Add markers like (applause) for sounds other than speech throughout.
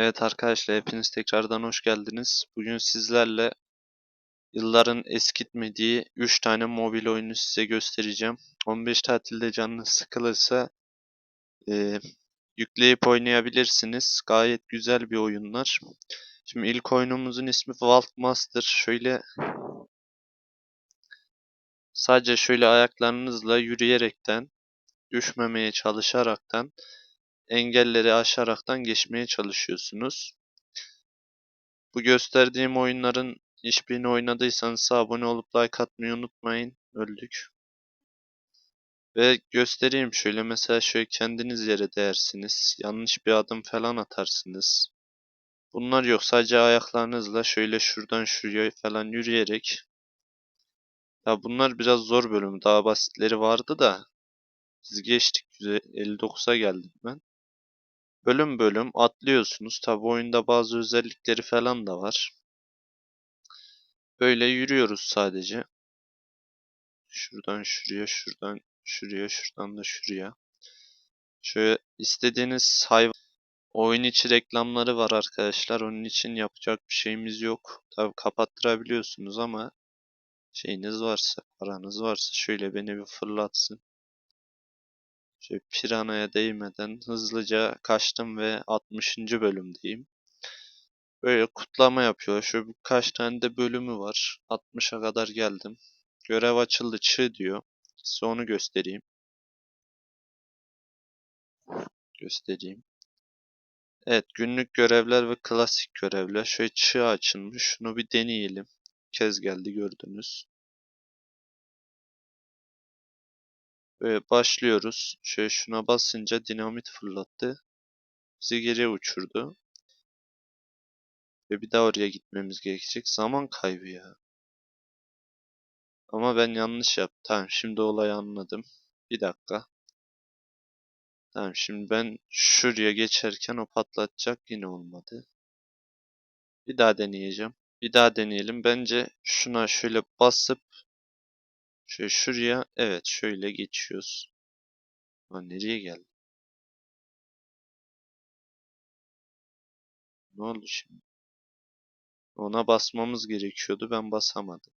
Evet arkadaşlar hepiniz tekrardan hoş geldiniz. Bugün sizlerle yılların eskitmediği 3 tane mobil oyunu size göstereceğim. 15 tatilde canınız sıkılırsa e, yükleyip oynayabilirsiniz. Gayet güzel bir oyunlar. Şimdi ilk oyunumuzun ismi Vault Master. Şöyle sadece şöyle ayaklarınızla yürüyerekten düşmemeye çalışaraktan engelleri aşaraktan geçmeye çalışıyorsunuz. Bu gösterdiğim oyunların hiçbirini oynadıysanız abone olup like atmayı unutmayın. Öldük. Ve göstereyim şöyle mesela şöyle kendiniz yere değersiniz. Yanlış bir adım falan atarsınız. Bunlar yok sadece ayaklarınızla şöyle şuradan şuraya falan yürüyerek. Ya bunlar biraz zor bölüm. Daha basitleri vardı da. Biz geçtik. 59'a geldim ben. Bölüm bölüm atlıyorsunuz. Tabi oyunda bazı özellikleri falan da var. Böyle yürüyoruz sadece. Şuradan şuraya, şuradan şuraya, şuradan da şuraya. Şöyle istediğiniz hayvan oyun içi reklamları var arkadaşlar. Onun için yapacak bir şeyimiz yok. Tabi kapattırabiliyorsunuz ama şeyiniz varsa, paranız varsa şöyle beni bir fırlatsın. Şöyle piranaya değmeden hızlıca kaçtım ve 60. bölümdeyim. Böyle kutlama yapıyor. Şöyle birkaç tane de bölümü var. 60'a kadar geldim. Görev açıldı çığ diyor. Size onu göstereyim. Göstereyim. Evet günlük görevler ve klasik görevler. Şöyle çığ açılmış. Şunu bir deneyelim. Kez geldi gördünüz. Böyle başlıyoruz. Şöyle şuna basınca dinamit fırlattı. Bizi geriye uçurdu. Ve bir daha oraya gitmemiz gerekecek. Zaman kaybı ya. Ama ben yanlış yaptım. Tamam şimdi olayı anladım. Bir dakika. Tamam şimdi ben şuraya geçerken o patlatacak yine olmadı. Bir daha deneyeceğim. Bir daha deneyelim. Bence şuna şöyle basıp şöyle şuraya evet şöyle geçiyoruz. Ha nereye geldi? Ne oldu şimdi? Ona basmamız gerekiyordu. Ben basamadım.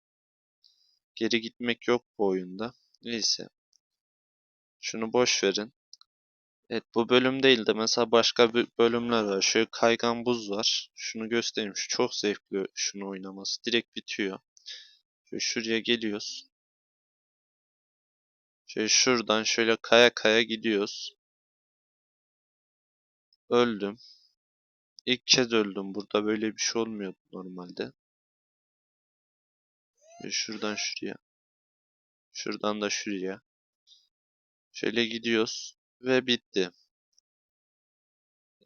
Geri gitmek yok bu oyunda. Neyse. Şunu boş verin. Evet bu bölüm değil de mesela başka bir bölümler var. Şöyle kaygan buz var. Şunu göstereyim. Şu çok zevkli şunu oynaması. Direkt bitiyor. Şöyle şuraya geliyoruz. Şöyle şuradan şöyle kaya kaya gidiyoruz. Öldüm. İlk kez öldüm. Burada böyle bir şey olmuyordu normalde. Şöyle şuradan şuraya. Şuradan da şuraya. Şöyle gidiyoruz. Ve bitti.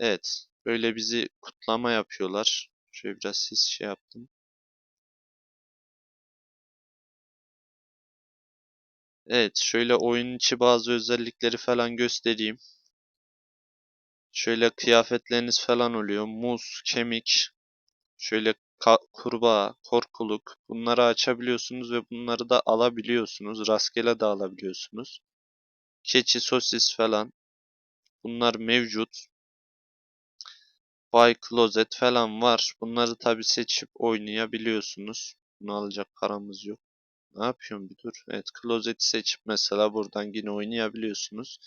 Evet. Böyle bizi kutlama yapıyorlar. Şöyle biraz sis şey yaptım. Evet. Şöyle oyun içi bazı özellikleri falan göstereyim. Şöyle kıyafetleriniz falan oluyor. Muz, kemik, şöyle kurbağa, korkuluk. Bunları açabiliyorsunuz ve bunları da alabiliyorsunuz. Rastgele de alabiliyorsunuz. Keçi, sosis falan. Bunlar mevcut. Buy Closet falan var. Bunları tabi seçip oynayabiliyorsunuz. Bunu alacak paramız yok. Ne yapıyorum bir dur. Evet Closet'i seçip mesela buradan yine oynayabiliyorsunuz.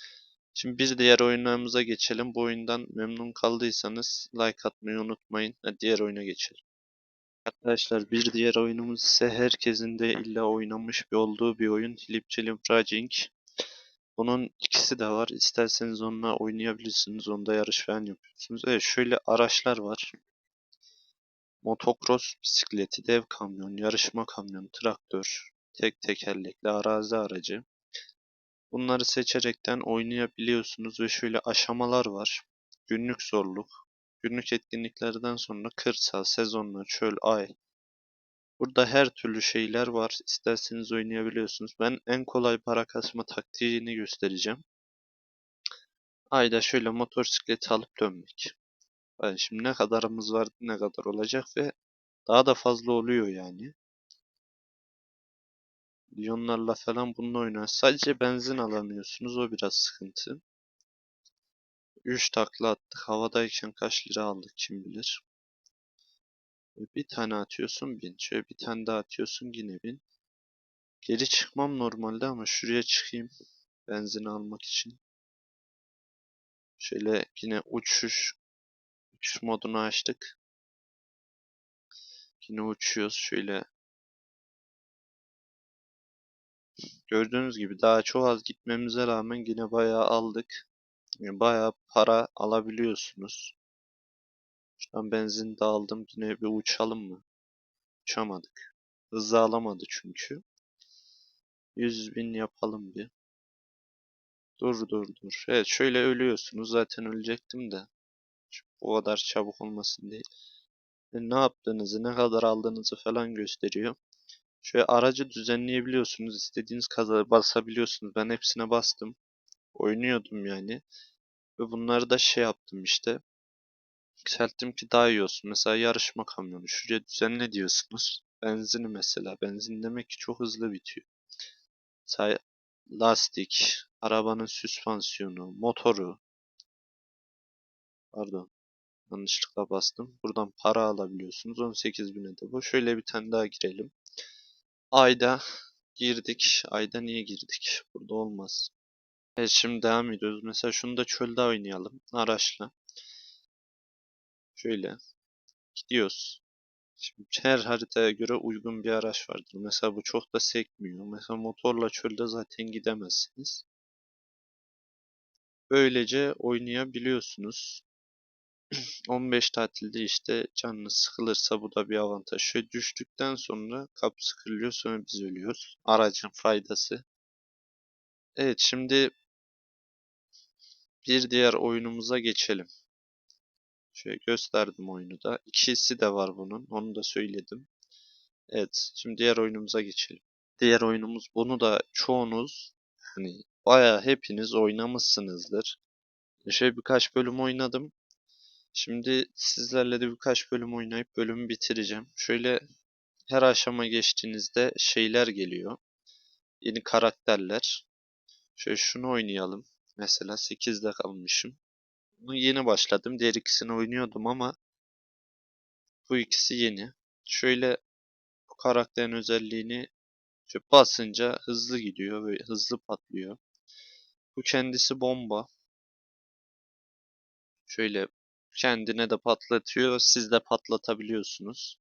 Şimdi bir diğer oyunlarımıza geçelim. Bu oyundan memnun kaldıysanız like atmayı unutmayın. Diğer oyuna geçelim. Arkadaşlar bir diğer oyunumuz ise herkesin de illa oynamış bir olduğu bir oyun. Lipçilim Raging. Bunun ikisi de var. İsterseniz onunla oynayabilirsiniz. Onda yarış falan yapıyorsunuz. Evet şöyle araçlar var. Motocross bisikleti, dev kamyon, yarışma kamyonu, traktör, tek tekerlekli arazi aracı. Bunları seçerekten oynayabiliyorsunuz ve şöyle aşamalar var. Günlük zorluk, günlük etkinliklerden sonra kırsal, sezonla, çöl, ay. Burada her türlü şeyler var. İsterseniz oynayabiliyorsunuz. Ben en kolay para kasma taktiğini göstereceğim. Ayda şöyle motosikleti alıp dönmek. Yani şimdi ne kadarımız var, ne kadar olacak ve daha da fazla oluyor yani. Milyonlarla falan bununla oynar. Sadece benzin alamıyorsunuz. O biraz sıkıntı. 3 takla attık. Havadayken kaç lira aldık kim bilir. E, Bir tane atıyorsun bin. Şöyle bir tane daha atıyorsun yine bin. Geri çıkmam normalde ama şuraya çıkayım. Benzin almak için. Şöyle yine uçuş. Uçuş modunu açtık. Yine uçuyoruz. Şöyle gördüğünüz gibi daha çok az gitmemize rağmen yine bayağı aldık. Yani bayağı para alabiliyorsunuz. Şuradan benzin de aldım. Yine bir uçalım mı? Uçamadık. Hızlı alamadı çünkü. 100 bin yapalım bir. Dur dur dur. Evet şöyle ölüyorsunuz. Zaten ölecektim de. O kadar çabuk olmasın diye. Ve ne yaptığınızı, ne kadar aldığınızı falan gösteriyor. Şöyle aracı düzenleyebiliyorsunuz. İstediğiniz kadar basabiliyorsunuz. Ben hepsine bastım. Oynuyordum yani. Ve bunları da şey yaptım işte. Yükselttim ki daha iyi olsun. Mesela yarışma kamyonu. Şuraya düzenle diyorsunuz. (laughs) Benzini mesela. Benzin demek ki çok hızlı bitiyor. Say lastik, arabanın süspansiyonu, motoru. Pardon. Yanlışlıkla bastım. Buradan para alabiliyorsunuz. 18.000'e de bu. Şöyle bir tane daha girelim. Ayda girdik. Ayda niye girdik? Burada olmaz. Evet şimdi devam ediyoruz. Mesela şunu da çölde oynayalım. Araçla. Şöyle. Gidiyoruz. Şimdi her haritaya göre uygun bir araç vardır. Mesela bu çok da sekmiyor. Mesela motorla çölde zaten gidemezsiniz. Böylece oynayabiliyorsunuz. 15 tatilde işte canınız sıkılırsa bu da bir avantaj. Şöyle düştükten sonra kapı sıkılıyor sonra biz ölüyoruz. Aracın faydası. Evet şimdi bir diğer oyunumuza geçelim. Şöyle gösterdim oyunu da. İkisi de var bunun. Onu da söyledim. Evet şimdi diğer oyunumuza geçelim. Diğer oyunumuz bunu da çoğunuz hani bayağı hepiniz oynamışsınızdır. Şöyle birkaç bölüm oynadım. Şimdi sizlerle de birkaç bölüm oynayıp bölümü bitireceğim. Şöyle her aşama geçtiğinizde şeyler geliyor. Yeni karakterler. Şöyle şunu oynayalım. Mesela 8'de kalmışım. Bunu yeni başladım. Diğer ikisini oynuyordum ama bu ikisi yeni. Şöyle bu karakterin özelliğini şöyle basınca hızlı gidiyor ve hızlı patlıyor. Bu kendisi bomba. Şöyle kendine de patlatıyor. Siz de patlatabiliyorsunuz.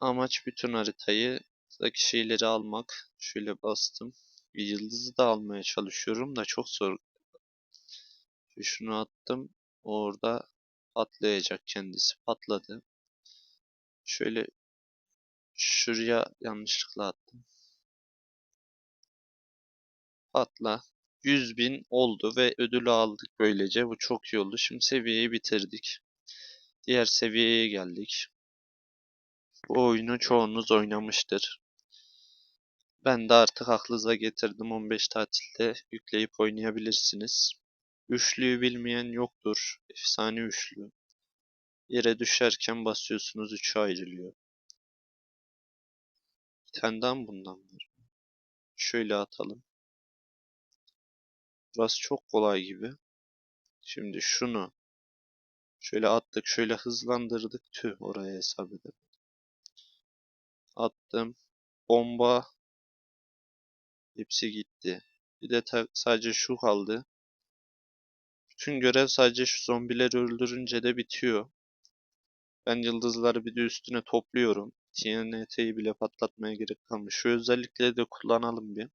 Amaç bütün haritayı daki şeyleri almak. Şöyle bastım. Bir yıldızı da almaya çalışıyorum da çok zor. Şunu attım. Orada patlayacak kendisi. Patladı. Şöyle şuraya yanlışlıkla attım. Patla. 100 bin oldu ve ödülü aldık böylece. Bu çok iyi oldu. Şimdi seviyeyi bitirdik. Diğer seviyeye geldik. Bu oyunu çoğunuz oynamıştır. Ben de artık aklınıza getirdim. 15 tatilde yükleyip oynayabilirsiniz. Üçlüyü bilmeyen yoktur. Efsane üçlü. Yere düşerken basıyorsunuz üçe ayrılıyor. Bir tane bundan var? Şöyle atalım. Burası çok kolay gibi. Şimdi şunu şöyle attık, şöyle hızlandırdık. Tüh oraya hesap edelim. Attım. Bomba. Hepsi gitti. Bir de sadece şu kaldı. Bütün görev sadece şu zombileri öldürünce de bitiyor. Ben yıldızları bir de üstüne topluyorum. TNT'yi bile patlatmaya gerek kalmış. Şu özellikleri de kullanalım bir.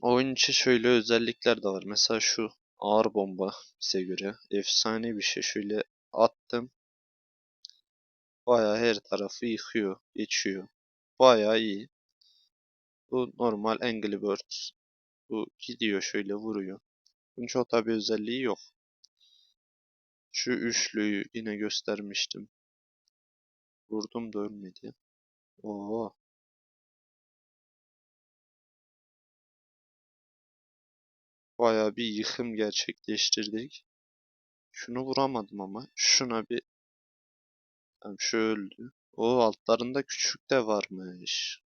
Oyun içi şöyle özellikler de var. Mesela şu ağır bomba bize göre. Efsane bir şey. Şöyle attım. Bayağı her tarafı yıkıyor. Geçiyor. Bayağı iyi. Bu normal Angry Birds. Bu gidiyor şöyle vuruyor. Bunun çok tabi özelliği yok. Şu üçlüyü yine göstermiştim. Vurdum da ölmedi. Oo. Bayağı bir yıkım gerçekleştirdik. Şunu vuramadım ama. Şuna bir... Tamam şu öldü. O altlarında küçük de varmış.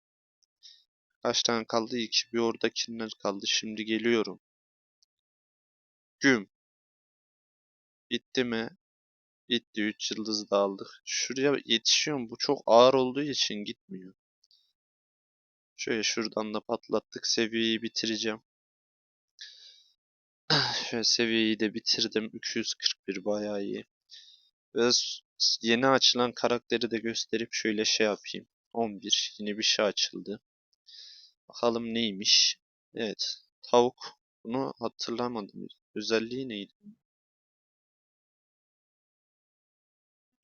Kaç tane kaldı? İki. Bir oradakiler kaldı. Şimdi geliyorum. Güm. Bitti mi? Bitti. 3 yıldız da aldık. Şuraya yetişiyorum. Bu çok ağır olduğu için gitmiyor. Şöyle şuradan da patlattık. Seviyeyi bitireceğim. Seviyeyi de bitirdim. 241 bayağı iyi. S- yeni açılan karakteri de gösterip şöyle şey yapayım. 11. Yine bir şey açıldı. Bakalım neymiş. Evet. Tavuk. Bunu hatırlamadım. Özelliği neydi?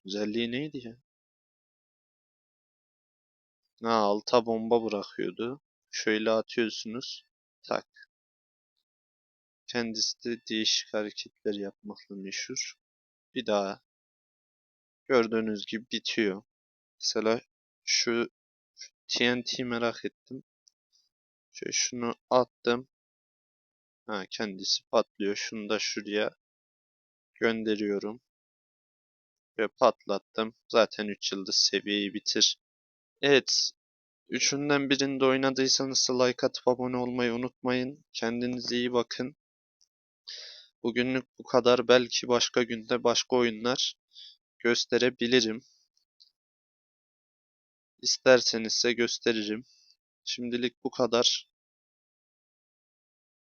Özelliği neydi ya? Ha, alta bomba bırakıyordu. Şöyle atıyorsunuz. Tak. Kendisi de değişik hareketler yapmakla meşhur. Bir daha. Gördüğünüz gibi bitiyor. Mesela şu TNT merak ettim. Şöyle şunu attım. Ha kendisi patlıyor. Şunu da şuraya gönderiyorum. Ve patlattım. Zaten 3 yıldız seviyeyi bitir. Evet. Üçünden birinde oynadıysanız like atıp abone olmayı unutmayın. Kendinize iyi bakın. Bugünlük bu kadar. Belki başka günde başka oyunlar gösterebilirim. İsterseniz ise gösteririm. Şimdilik bu kadar.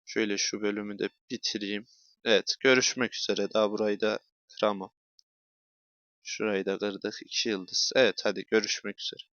Şöyle şu bölümü de bitireyim. Evet, görüşmek üzere. Daha burayı da kıramam. Şurayı da kırdık. 2 yıldız. Evet, hadi görüşmek üzere.